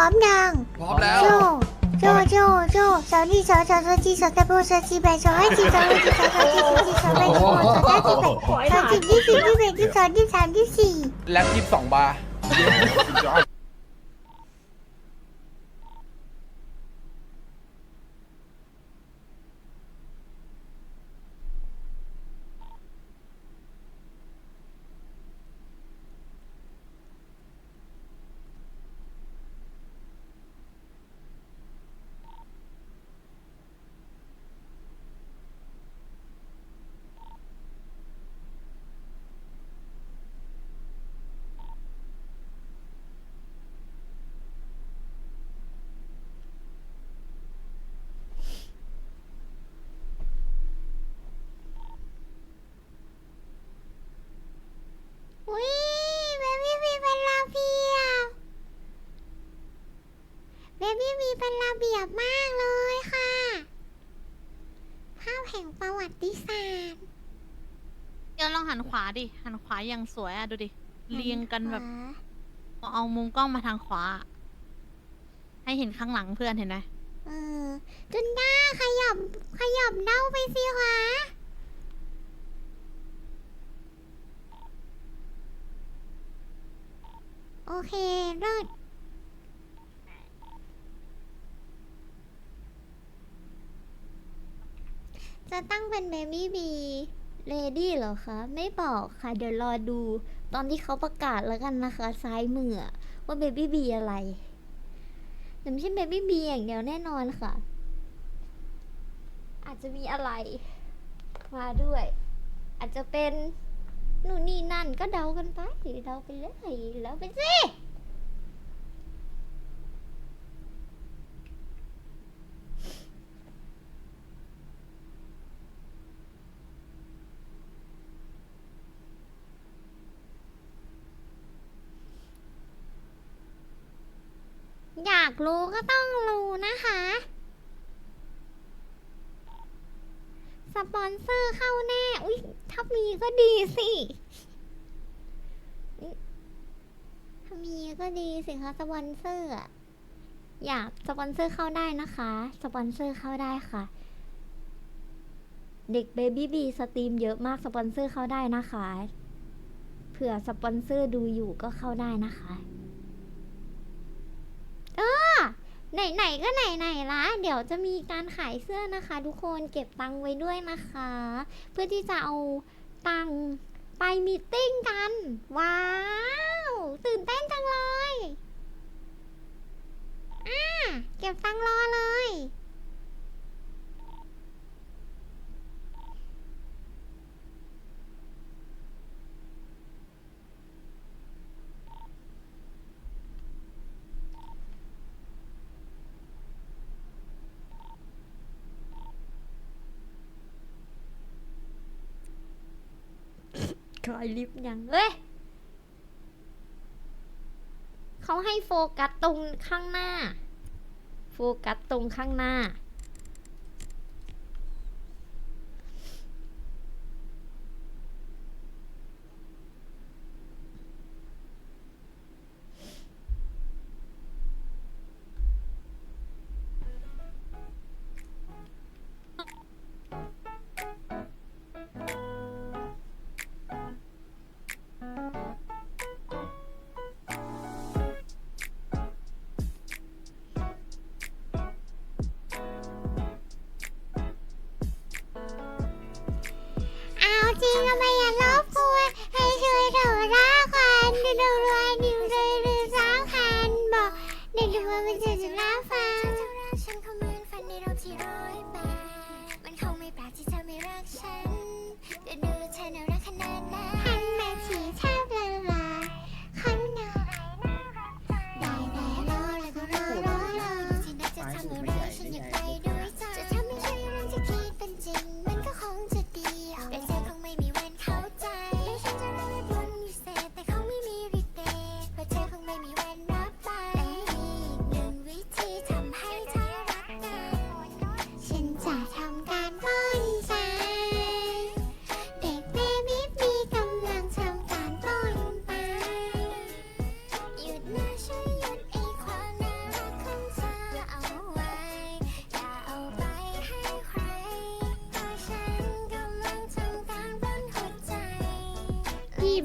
ร้อมยังพร้อมแล้ว โจโจโจโจสาวนี่สาวสาวสาวจีสาวตะโบสาวจีแบสาวให้จีสาวให้จีสาวสาวจีสาวจีสาวแบสาวสาวจีแบสาวจีที่สี่ที่แบที่สองที่สามที่สี่แล็บยี่สิบสองบาร์ อุ้ยเบบี้มีเป็นระเบียบเบบี้มีเป็น ระเบียบมากเลยค่ะ ภาพแห่งประวัติศาสตร์เดี๋ยวลองหันขวาดิ หันขวาอย่างสวยอะดูดิ เรียงกันแบบ เอามุมกล้องมาทางขวา ให้เห็นข้างหลังเพื่อนเห็นไหมเออจุนด้าขยับขยับเด้าไปสิคะโอเคเลิศ จะตั้งเป็นเบบี้บีเลดี้เหรอคะ ไม่บอกค่ะ เดี๋ยวรอดู ตอนที่เขาประกาศแล้วกันนะคะ ซ้ายมือว่าเบบี้บีอะไรแต่ไม่ใช่เบบี้บีอย่างเดียวแน่นอนค่ะ อาจจะมีอะไร มาด้วย อาจจะเป็นนู่นนี่นั่นก็เดากันไปเดาไปเลยแล้วไปสิ รู้ก็ต้องรู้นะคะ สปอนเซอร์เข้าแน่ อุ๊ย ถ้ามีก็ดีสิถ้ามีก็ดีสิคะสปอนเซอร์อะอยากสปอนเซอร์เข้าได้นะคะ สปอนเซอร์เข้าได้ค่ะ เด็กเบบี้บีสตรีมเยอะมากสปอนเซอร์เข้าได้นะคะ เผื่อสปอนเซอร์ดูอยู่ก็เข้าได้นะคะ เออ ไหนๆก็ไหนๆละเดี๋ยวจะมีการขายเสื้อนะคะ ทุกคนเก็บตังค์ไว้ด้วยนะคะ เพื่อที่จะเอาตังค์ไปมีตติ้งกัน ว้าว ตื่นเต้นจังเลยอ่าเก็บตังค์รอเลย รอยลิฟต์ยังเอ้ยเขาให้โฟกัสตรงข้างหน้า โฟกัสตรงข้างหน้า เด็ก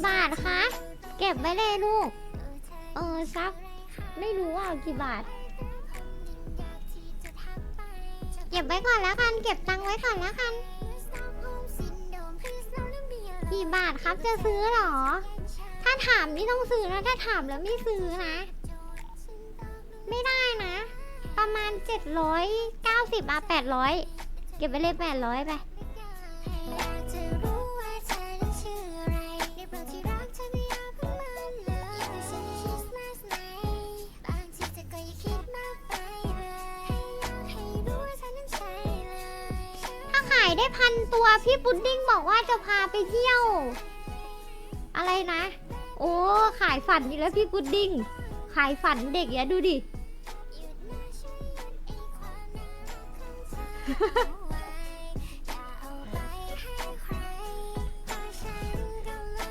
บาทคะ เก็บไว้เลยลูก เออซัก ไม่รู้ว่ากี่บาท เก็บไว้ก่อนแล้วกัน เก็บตังค์ไว้ก่อนแล้วกัน กี่บาทครับจะซื้อหรอ ถ้าถามนี่ต้องซื้อนะถ้าถามแล้วไม่ซื้อนะ ไม่ได้นะ ประมาณ 790อะ800 เก็บไปเลย800ไป ได้พันตัวพี่พุดดิ้งบอกว่าจะพาไปเที่ยว อะไรนะ โอ้ขายฝันอีกแล้วพี่พุดดิ้ง ขายฝันเด็กอย่าดูดิ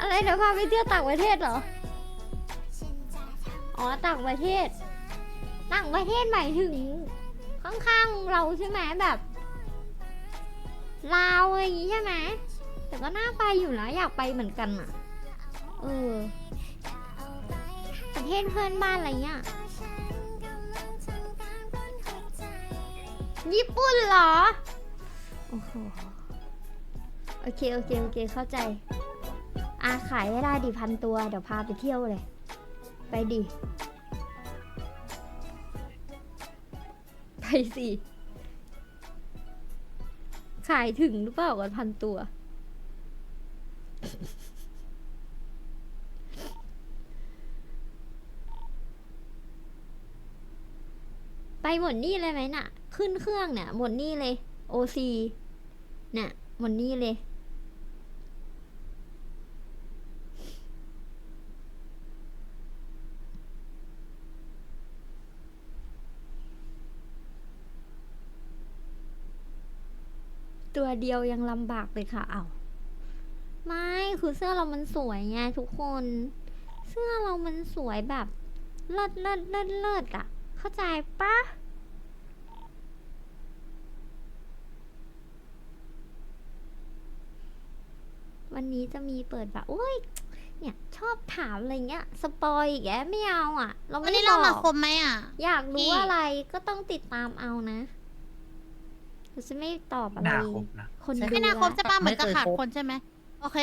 อะไรเดี๋ยวพาไปเที่ยวต่างประเทศเหรอ อ๋อต่างประเทศ ต่างประเทศหมายถึงข้างๆเราใช่ไหมแบบ ลาวอะไรอย่างงี้ใช่ไหมแต่ก็น่าไปอยู่นะอยากไปเหมือนกันอะเออประเทศเพื่อนบ้านอะไรเงี้ยญี่ปุ่นเหรอโอ้โหโอเคโอเคโอเคเข้าใจอาขายให้ได้ดิพันตัวเดี๋ยวพาไปเที่ยวเลย ไปดิ ไปสิ ขายถึงหรือเปล่ากันพันตัว ไปหมดนี่เลยไหมน่ะ ขึ้นเครื่องเนี่ยหมดนี่เลย โอซีเนี่ยหมดนี่เลย ตัวเดียวยังลำบากเลยค่ะ เอาไม่คือเสื้อเรามันสวยไงทุกคน เสื้อเรามันสวยแบบเลิศเลิศเลิศเลิศอะเข้าใจปะวันนี้จะมีเปิดแบบโอ้ย เนี่ยชอบถามอะไรเงี้ย สปอยอีกแกไม่เอาอะ เราวัไม่นได้นี้เราบมาอกคมไหมอะ อยากพี่รู้อะไรก็ต้องติดตามเอานะ เราจะไม่ตอบอะไร น่าครบนะ คนดูไม่น่าครบละจะป้าเหมือนจะไม่เคยขาดครบคนใช่ไหมโอเค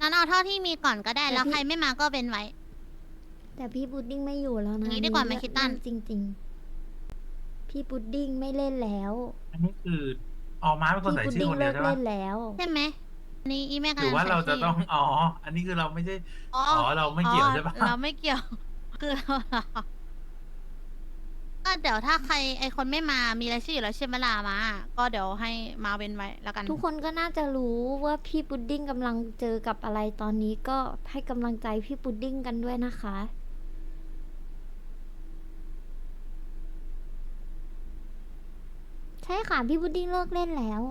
นั้นเอาเท่าที่มีก่อนก็ได้แต่แล้วพี่ใครไม่มาก็เป็นไว้ แต่พี่พุดดิ้งไม่อยู่แล้วนะอย่างนี้ดีกว่าไหมเรื่องคิดตันเรื่องจริง ๆ พี่พุดดิ้งไม่เล่นแล้ว อันนี้คือออม้าเป็นคนพี่ใส่พุดชื่อดิ้งคนเดีเลิยวกใช่ปะเล่นแล้ว ใช่ไหมอันนี้อีแม่กำหรืลัอว่าเราจะใส่ต้องชื่อ๋อ อันนี้คือเราไม่ใช่อ๋ออ๋อเราไม่เกี่ยวใช่ปะอ๋อเราไม่เกี่ยว คือเรา ก็เดี๋ยวถ้าใครไอคนไม่มามีรายชื่ออยู่แล้วใช่ไหมล่ะมา ก็เดี๋ยวให้มาเว้นไว้แล้วกันทุกคนก็น่าจะรู้ว่าพี่พุดดิ้งกำลังเจอกับอะไรตอนนี้ก็ให้กำลังใจพี่พุดดิ้งกันด้วยนะคะ ใช่ค่ะพี่พุดดิ้งเลิกเล่นแล้ว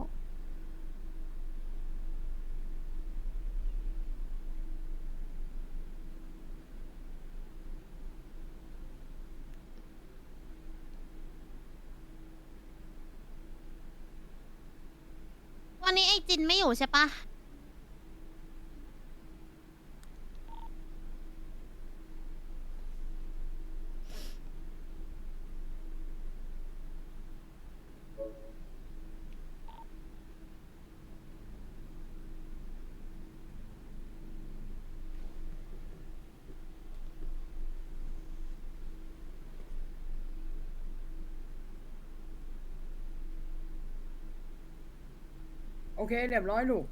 นนี้ไอจินไม่อยู่ใช่ปะ เคเรียบร้อยลูก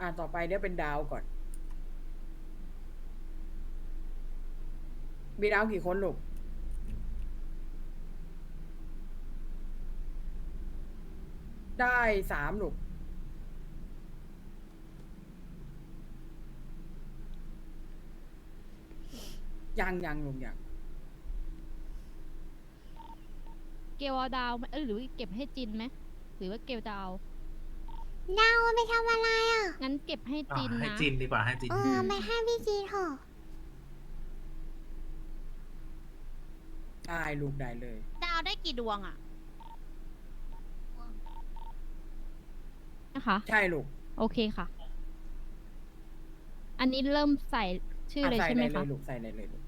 อ่าต่อไปเนี่ยเป็นดาวก่อน มีดาวกี่คนลูก ได้สามลูก ยังยังลูกยัง เกลเอาดาวไหมเอ้ยหรือว่าเก็บให้จินไหมหรือว่าเกลจะเอาดาวเอาไปทำอะไรอะ งั้นเก็บให้อะจินให้นะ จินดีกว่าให้จิน เออไปให้พี่จีนเถอะได้ลูกได้เลย ดาวได้กี่ดวงอะ นะคะ ใช่ลูกโอเคค่ะ อันนี้เริ่มใส่ชื่อเลยใส่ใช่ไหมได้เลคะยลูกใส่ได้เลยลูก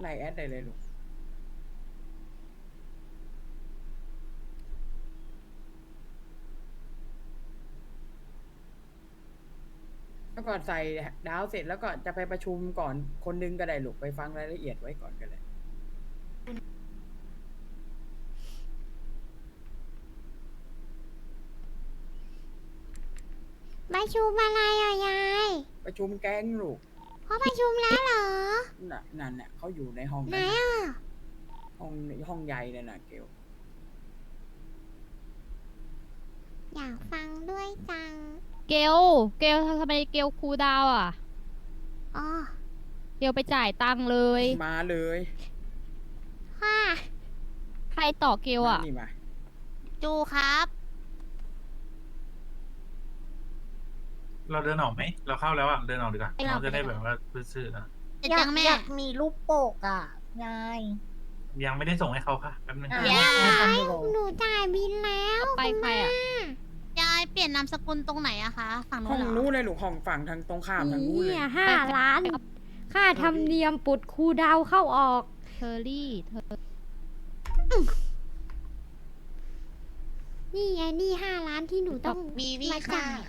ไลน์แอดได้เลยลูก แล้วก่อนใส่ดาวเสร็จแล้วก็จะไปประชุมก่อนคนนึงก็ได้ลูกไปฟังรายละเอียดไว้ก่อนก็ได้ประชุมอะไรอะยาย ประชุมแก๊งลูกเขาประชุมแล้วเหรอ น่ะนั่นน่ะเขาอยู่ในห้องไหนนั้นน่ะอะห้องห้องใหญ่นั่นน่ะเกลอยากฟังด้วยจัง เกล เกลทำไมเกลคูลดาวน์อะ อ๋อเกลไปจ่ายตังค์เลย มาเลยค่ะใครต่อเกลอะมานี่มาจูครับ เราเดินออกไหม เราเข้าแล้วอะ เดินออกดีกว่าไปเราเราจะได้ไปแบบว่าซื่อๆนะเห็นอยายักงแม่ อยากมีรูปโปกอะยายยังไม่ได้ส่งให้เขาค่ะแป๊บนึงอะค่ะยายทำอยู่หนูจ่ายบินแล้ว ไปใครอะยายเปลี่ยนนามสกุลตรงไหนอะคะฝั่งห้นู้อนงเหรอ นู้นเลยลูกห้องฝั่งทางตรงข้ามทางนู้นเลย เนี่ยห้าล้าน ค่าธรรมเนียมปุดครูดาวเข้าออก เทอรี่เธอนี่ไงนี่ห้าล้านที่หนูต้องบีวีมาค่ะ จ่าย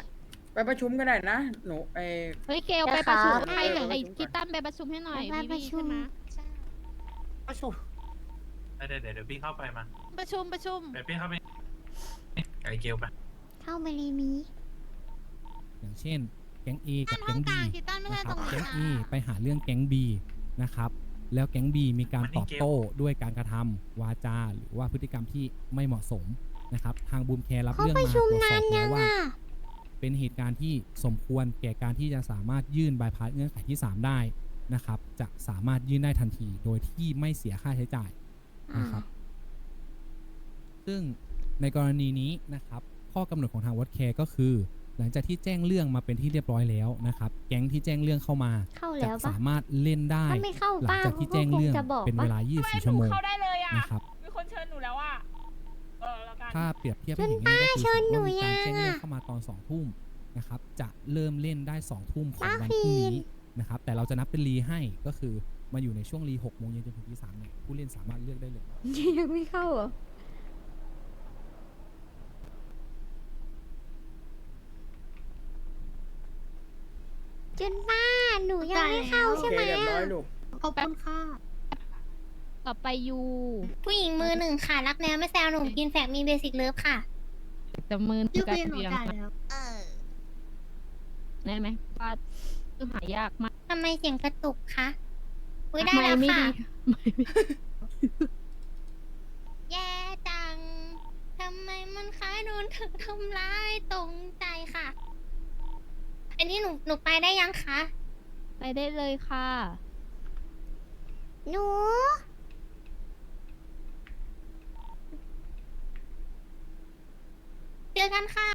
ไปประชุมก็ได้นะ หนูเออเฮ้ยเกลได้ไปประชุมค่ะใครเนี่ยไปไอ้ประชุมก่อนคิตตันไปประชุมให้หน่อยไปวิปวีระชุมใช่ไหมประชุมเดี๋ยวเดี๋ยวเดี๋ยวพี่เข้าไปมาประชุมประชุม เดี๋ยวพี่เข้าไปไก่เกลไป เข้าไปเลยมีอย่างเช่นแก๊ง A กัตั้บนห้แก๊องงก B ลางคิดตั้นไม่นะใช่คตรัรบงแก๊นี้งนะ A ไปหาเรื่องแก๊ง B นะครับ แล้วแก๊ง B มีการตอบโต้ด้วยการกระทำวาจาหรือว่าพฤติกรรมที่ไม่เหมาะสมนะครับ ทางบูมแคร์รับเขาเรื่องประมาตชุรมวจสนาอนบยัแล้วงว่า อะเป็นเหตุการณ์ที่สมควรแก่การที่จะสามารถยื่นบายพาสเงื่อนไขที่ 3 ได้นะครับ จะสามารถยื่นได้ทันทีโดยที่ไม่เสียค่าใช้จ่าย นะครับ ซึ่งในกรณีนี้นะครับ ข้อกำหนดของทางวัดแคร์ก็คือ หลังจากที่แจ้งเรื่องมาเป็นที่เรียบร้อยแล้วนะครับ แก๊งที่แจ้งเรื่องเข้ามาเข้าจะแล้วปะสามารถเล่นได้ถ้าไม่เข้าหลังป้าจากที่แจ้งเรื่องจะบอกเป็นเวปะลา 24 ชั่วโมงเข้าได้เลยอะนะครับมีคนเชิญหนูแล้วอะเออแล้วกันถ้าเปรียบเทียบให้เห็นง่ายๆก็คือเชิญสมมติหนูว่ามีการแจ้งเรื่องยังอะเข้ามาตอนสองทุ่มนะครับจะเริ่มเล่นได้สองทุ่มของป้าวันพรุ่งฟีนนี้นะครับแต่เราจะนับเป็นรีให้ก็คือมาอยู่ในช่วงรีหกโมงเย็นจนถึงที่สามเนี่ยผู้เล่นสามารถเลือกได้เลยยังไม่เข้าเหรอ จนป้าหนูยังไม่เข้าโอใช่เคไหมเรียบร้อยอะลูก ขอบคุณค่ะ ต่อไปยูผู้หญิงมือหนึ่งค่ะ รักแนวไม่แซวหนุ่มกินแฟกมีเบสิกเลิฟค่ะจะมือยูกัเป็นหนูเตียงจ่ายแล้ว เออได้ไหมว่าคือหายากมากทำไมเสียงกระตุกคะอุ้ยได้ไม่แล้วไม่ค่ะดีไม่ไม่แย่จัง ทำไมมันคล้ายโดนเธอทำร้ายตรงใจค่ะ อันนี้หนูหนูไปได้ยังคะไปได้เลยค่ะ หนูเจอกันค่ะ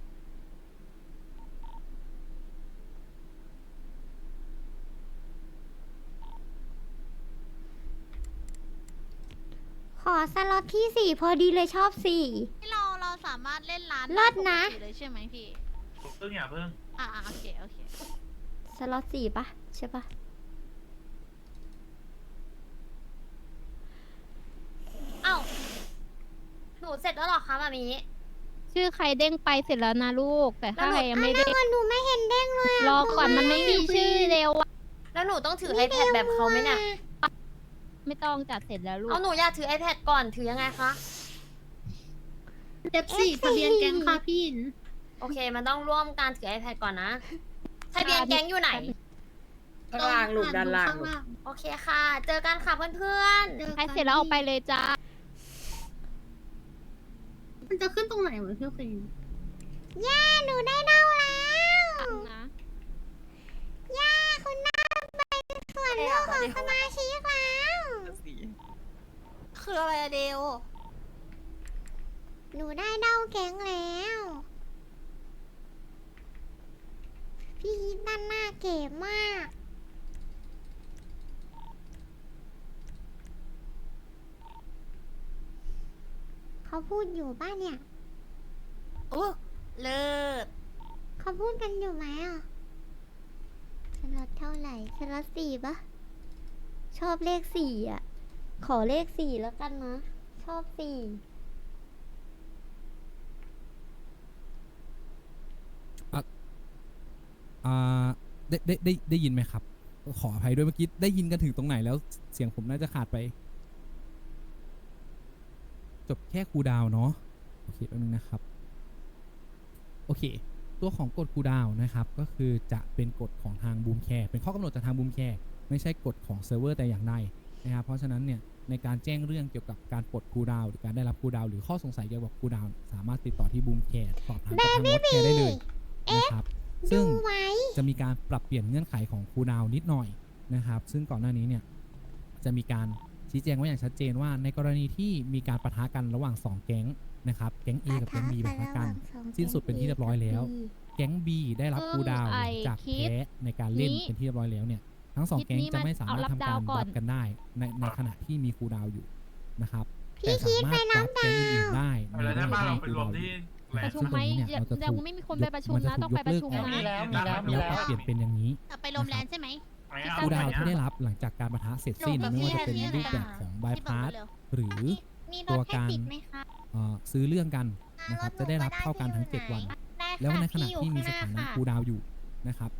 ขอสล็อตที่สี่พอดีเลยชอบสี่ ที่เราเราสามารถเล่นร้านเลิศนะได้ปกติเลยใช่ไหมพี่ เพิ่งอย่าเพิ่ง อ่าโอเคโอเคสล็อตสี่ปะใช่ปะเอ้าหนูเสร็จแล้วเหรอคะมามีชื่อใครเด้งไปเสร็จแล้วนะลูก แต่ถ้าแล้วหนูใครยังไม่เด้งหนูไม่เห็นเด้งเลยะรอก่อนมันไม่มีชื่อเร็วอะแล้วหนูต้องถือ iPad แบบเขาไหมเนี่ยไม่ต้องจัดเสร็จแล้วลูกเอาหนูอยากถือ iPad ก่อนถือยังไงคะ เจ็บสี่ทะเบียนแก๊งค่ะพี่ โอเค มันต้องร่วมการถือ iPad ก่อนนะทะเบียนแก๊งอยู่ไหน ข้างล่างลูกด้านล่างลูกโอเคค่ะ เจอกันค่ะเพื่อนใครเสร็จแล้วออกไปเลยจ้า มันจะขึ้นตรงไหนวะพี่คิงย่าหนูได้เดาแล้วนะย่าคุณได้ไปส่วนเรื่องของสมาชิกแล้ว คืออะไรอะเดวหนูได้เดาแก๊งแล้ว พี่ฮิตนั่นหน้าเก๋มาก เขาพูดอยู่ป้าเนี่ย โอ้เลิศเขาพูดกันอยู่ไหมอะไหนสล็อตสี่ปะชอบเลขสี่อะ ขอเลขสี่แล้วกันนะ ชอบสี่ อ่าได้ได้ได้ได้ยินไหมครับ ขออภัยด้วยเมื่อกี้ได้ยินกันถึงตรงไหนแล้วเสียงผมน่าจะขาดไป จบแค่คูดาวเนาะโอเคแป๊บนึงนะครับ โอเค ตัวของกฎคูดาวนะครับ ก็คือจะเป็นกฎของทางบูมแคร์เป็นข้อกำหนดจากทางบูมแคร์ไม่ใช่กฎของเซิร์ฟเวอร์แต่อย่างใดนะครับเพราะฉะนั้นเนี่ยในการแจ้งเรื่องเกี่ยวกับการปลดคูดาวหรือการได้รับคูดาวหรือข้อสงสัยเกี่ยวกับคูดาวสามารถติดต่อที่บูมแคร์สอบถามกับทางวอตแคร์ได้เลยนะครับ ซึ่งดูไว้ จะมีการปรับเปลี่ยนเงื่อนไขของคูลดาวน์นิดหน่อยนะครับ ซึ่งก่อนหน้านี้เนี่ยจะมีการชี้แจงไว้อย่างชัดเจนว่า ในกรณีที่มีการปะทะกันระหว่าง 2 แก๊งนะครับแก๊ง A กับแก๊ง B ปะทะกัน สิ้นสุดเป็นที่เรียบร้อยแล้ว แก๊ง B ได้รับเออคูลดาวน์ไอ้จากคิดแพ้ในการเล่นนี้เป็นที่เรียบร้อยแล้วเนี่ยทั้งสองคิดแก๊งนี้จะมันไม่สามารถเอารับทำการดาวก่อนรับกันได้ในในขณะที่มีคูลดาวน์อยู่นะครับพี่แต่คิสาดมารไปถนัรับบแก๊งอื่นๆได้เอาแล้วถ้าบ้านเราไปรวมที่แล ประนด์ชุมไหมซึ่งตรงนี้เนี่ยยังเราจะยังถูกไม่มีคนไปประชุมมันจะนะถูกต้องไปประชุมยกเลิกนะมีแล้วมีแล้วมีแล้วแล้วปรับเปลี่ยนเป็นอย่างนี้จะไปลมแลนด์ใช่ไหมคูลดาวน์ที่ได้รับหลังจากการปะทะเสร็จสิ้นหนูกับไม่ว่าจะพี่เป็นแทนที่รูปแบบอะไรของบายพี่บพาอกสเร็วหรือมีรตัถวให้การติดไหมคะเอ่อซื้อเรื่องกันนะครับจะได้รับเท่ากันทั้ง 7 วันได้ค่ะแล้วในขณะพี่อยู่ที่มีสข้างหถาน้านะค่ะคูลดาวน์อยู่นะครับ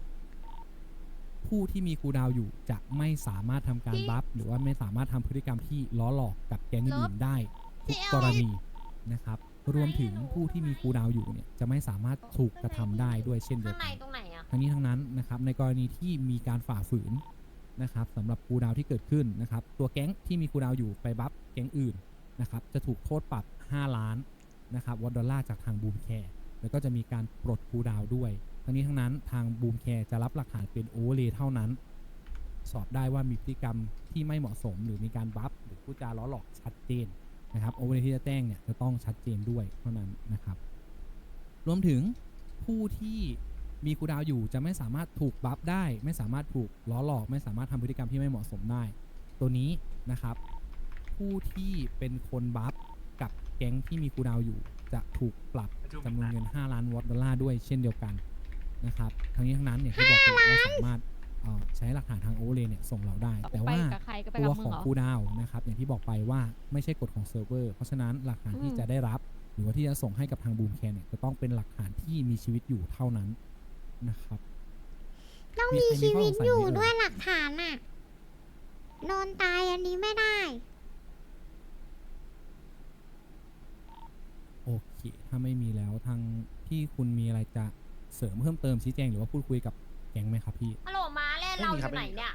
ผู้ที่มีคูลดาวน์อยู่จะไม่สามารถทำการบัฟหรือว่าไม่สามารถทำพฤติกรรมที่ล้อหลอกกับแก๊งอื่นๆได้ทุกกรณีนะครับ รวมถึงผู้ที่มีคูลดาวน์อยู่เนี่ยจะไม่สามารถถูกกระทำได้ด้วยเช่นเดียข้าวงในกันตรงไหนอะทั้งนี้ทั้งนั้นนะครับในกรณีที่มีการฝ่าฝืนนะครับสำหรับคูลดาวน์ที่เกิดขึ้นนะครับตัวแก๊งที่มีคูลดาวน์อยู่ไปบัฟแก๊งอื่นนะครับจะถูกโทษปรับ 5 ล้านนะครับวอตดอลลาร์จากทางบูมแคร์แล้วก็จะมีการปลดคูลดาวน์ด้วย ทั้งนี้ทั้งนั้นทางบูมแคร์จะรับหลักฐานเป็นโอเวอร์เลย์เท่านั้น สอบได้ว่ามีพฤติกรรมที่ไม่เหมาะสม หรือมีการบัฟหรือพูดจาล้อหลอกชัดเจน นะครับโอเวอร์เลย์ที่จะแจ้งเนี่ยจะต้องชัดเจนด้วยเท่านั้นนะครับ รวมถึงผู้ที่มีคูลดาวน์อยู่จะไม่สามารถถูกบัฟได้ ไม่สามารถถูกล้อหลอก ไม่สามารถทำพฤติกรรมที่ไม่เหมาะสมได้ ตัวนี้นะครับ ผู้ที่เป็นคนบัฟกับแก๊งที่มีคูลดาวน์อยู่ จะถูกปรับจำนวนเงิน 5 ล้านวอตดอลลาร์ด้วยเช่นเดียวกันนะครับทั้งนี้ทั้งนั้นอย่างที่บอกไปว่าสามารถ เอ่อใช้หลักฐานทางโอเวอร์เลย์เนี่ยส่งเราได้ แต่ไปว่ากับใครก็ไปตักัวบมึของงเหรอ คูลดาวน์นะครับ อย่างที่บอกไปว่าไม่ใช่กฎของเซิร์ฟเวอร์เพราะฉะนั้นหลักฐานที่อืม จะได้รับ หรือว่าที่จะส่งให้กับทางบูมแคนเนี่ยจะต้องเป็นหลักฐานที่มีชีวิตอยู่เท่านั้นนะครับ ต้องมีมีใครมีชีวิตอยู่ข้อสงสัยไหมเอ่ย ด้วยหลักฐานอะนอนตายอันนี้ไม่ได้ โอเค ถ้าไม่มีแล้วทางที่คุณมีอะไรจะเสริมเพิ่มเติมชี้แจงหรือว่าพูดคุยกับแก๊งไหมครับพี่ ฮัลโหลมาแล่น เราอยู่ไหนเนี่ย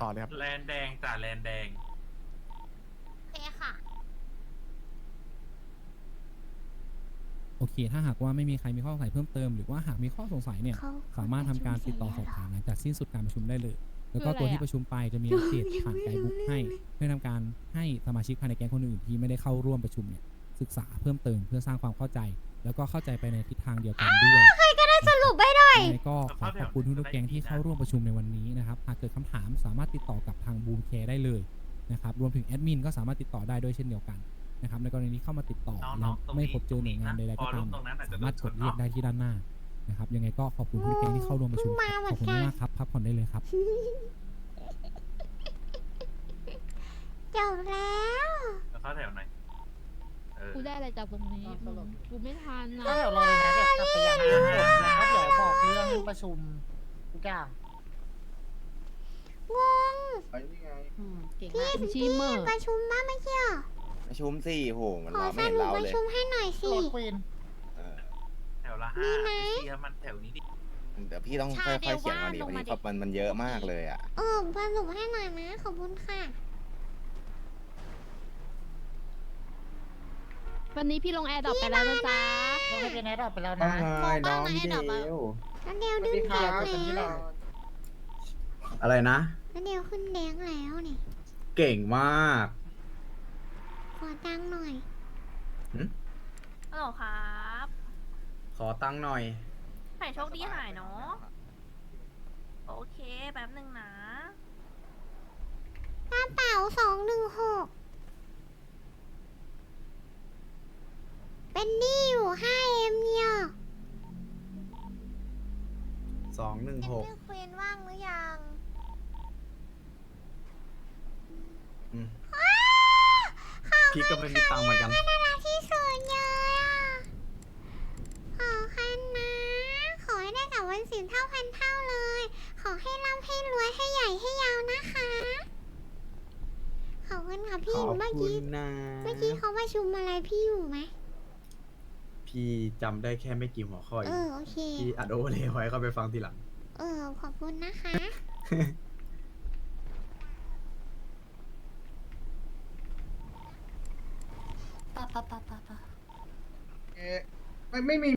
ต่อเลยครับ แลนด์แดงจ่าแลนด์แดง โอเคค่ะ โอเค ถ้าหากว่าไม่มีใครมีข้อสงสัยเพิ่มเติมหรือว่าหากมีข้อสงสัยเนี่ย เขาสามารถทำการติดต่อสอบถามหลังจากสิ้นสุดการประชุมได้เลย แล้วก็ตัวที่ประชุมไปจะมีอัปเดตผ่านไกด์บุ๊กให้ เพื่อทำการให้สมาชิกภายในแก๊งคนอื่นที่ไม่ได้เข้าร่วมประชุมเนี่ยศึกษาเพิ่มเติมเพื่อสร้างความเข้าใจ แล้วก็เข้าใจไปในทิศทางเดียวกันด้วย สรุปไม่ได้ ยังไงก็ขอขอบคุณทุกๆแก๊งที่เข้าร่วมประชุมในวันนี้นะครับ หากเกิดคำถามสามารถติดต่อกับทางบูมแคร์ได้เลยนะครับ รวมถึงแอดมินก็สามารถติดต่อได้ด้วยเช่นเดียวกันนะครับ ในกรณีที่เข้ามาติดต่อน้องๆแล้วตรงนี้ไม่พบเจอหน่วยงานใดๆก็ตาม ตรงนั้นอาจจะ สามารถโดกนดชนเรียกเนาะได้ที่ด้านหน้านะครับ ยังไงก็ขอบคุณทุกแก๊งที่เข้าร่วมประชุมเพิ่งมาเหมืขออนบคุณกันมากครับพักผ่อนได้เลยครับ จบแล้วแล้วเข้าแถวไหน เออกูได้อะไรจากตรงนี้มึงกูไม่ทันก็นะเดี๋ยวรอเลยนะเดี๋ยวกลับไปอย่างนั้นหมดแล้วก็เดี๋ยวบอกเรื่องประชุมทุกอย่างงงอืมเก่งพี่มากชิมเมอร์ ประชุมบ้างไหมเชี่ยประชุมสี่โหมันขอเราสไม่เห็นรุปเราประเลยชุมให้หน่อยสิโรดควีนเออแถวละมีห้าไหมไอ้เชียมันแถวนี้ดิเดี๋ยวพี่ต้องชาค่อยเดีๆยวเขียนก่อนดีว่าลงวันมานี้ดิครับมันมันเยอะมากเลยอะ เออสรุปให้หน่อยนะ ขอบคุณค่ะ วันนี้พี่ลงแอร์ดรอปไปแล้วนะจ๊ะ เราให้เป็นแอดดอปไปแล้วน้นะน้องพี่เดวแล้วเดียวดึงแดงสวัสดีครัแล้วบอะไรนะแล้วเดียวขึ้นแดงแล้วนี่เก่งมาก ขอตังค์หน่อย ฮัลโหลครับขอตังค์หน่อยไข่โชคดีหายเนาะ โอเค แป๊บหนึ่งนะ กระเป๋าสองหนึ่ง เป็นหนี้อยู่ห้าเอ็มเนี่ยสองหนึ่งหกเอ็มเควีนว่างหรือยังพี่ก็ไม่มีตังค์เหมือนกัน นานาที่สุดเลยอะขอคันนะ ขอให้ได้กับวันสินเท่าพันเท่าเลย ขอให้ร่ำให้รวยให้ใหญ่ให้ยาวนะคะ ขอบคุณค่ะพี่เมื่อกี้เมื่อกี้เขามาชุมอะไรพี่อยู่ไหม พี่จำได้แค่ไม่กี่หัวข้อเอเองอโอเค พี่อัดโอเวอร์เลยไว้ก็ไปฟังทีหลัง เออ ขอบคุณนะคะ ปะปะปะปะปะ เอ๊ะไม่ไม่มี